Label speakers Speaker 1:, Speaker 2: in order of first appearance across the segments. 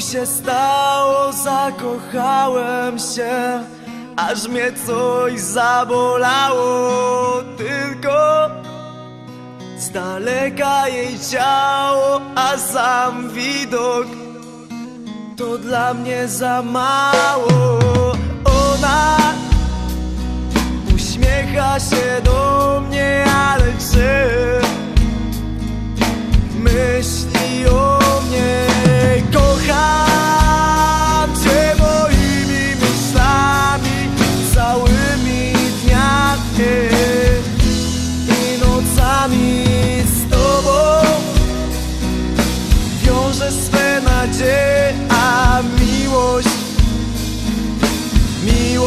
Speaker 1: się stało, zakochałem się Aż mnie coś zabolało. Tylko z daleka jej ciało A sam widok to dla mnie za mało. Ona uśmiecha się do mnie, ale czy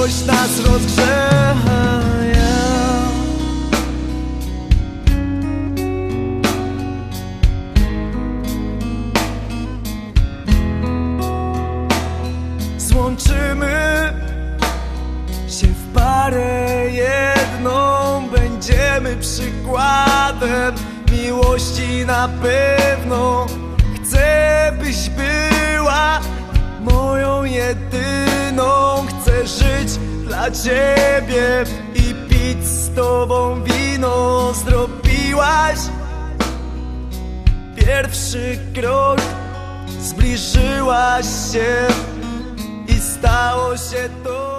Speaker 1: miłość nas rozgrzewa. Złączymy się w parę jedną Będziemy przykładem miłości na pewno Chcę byś była moją jedyną ciebie i pić z tobą wino Zrobiłaś. Pierwszy krok Zbliżyłaś się i stało się to